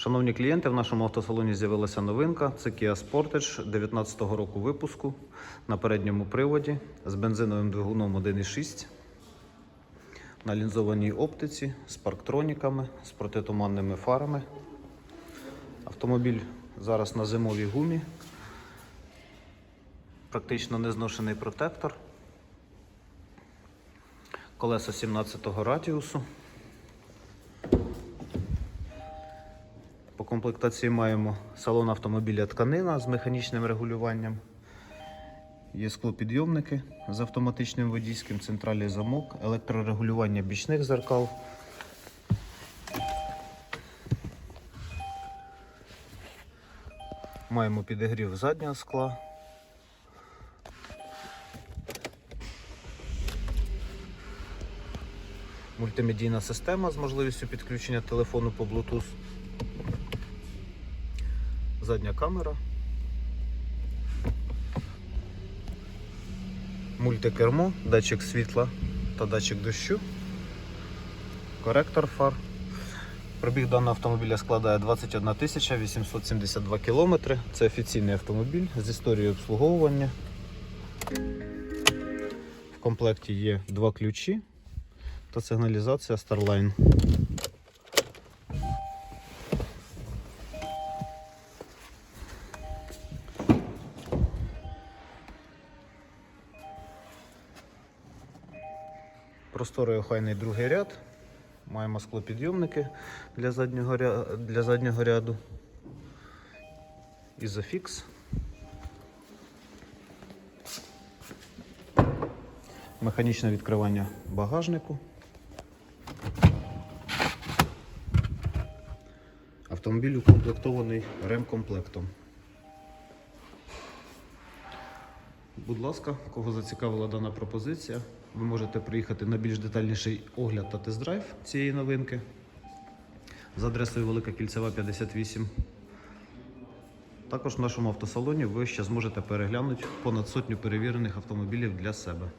Шановні клієнти, в нашому автосалоні з'явилася новинка. Це Kia Sportage 2019 року випуску на передньому приводі з бензиновим двигуном 1.6 на лінзованій оптиці з парктроніками, з протитуманними фарами. Автомобіль зараз на зимовій гумі. Практично незношений протектор. Колеса 17-го радіусу. Комплектації маємо салон автомобіля тканина з механічним регулюванням. Є склопідйомники з автоматичним водійським, центральний замок, електрорегулювання бічних зеркал. Маємо підігрів заднього скла. Мультимедійна система з можливістю підключення телефону по Bluetooth. Задня камера. Мультикермо, датчик світла та датчик дощу. Коректор фар. Пробіг даного автомобіля складає 21 872 км. Це офіційний автомобіль з історією обслуговування. В комплекті є два ключі та сигналізація Starline. Просторий охайний другий ряд. Маємо склопідйомники для заднього, ря- для заднього ряду. Ізофікс. Механічне відкривання багажнику. Автомобіль укомплектований ремкомплектом. Будь ласка, кого зацікавила дана пропозиція, ви можете приїхати на більш детальніший огляд та тест-драйв цієї новинки за адресою Велика Кільцева 58. Також в нашому автосалоні ви ще зможете переглянути понад сотню перевірених автомобілів для себе.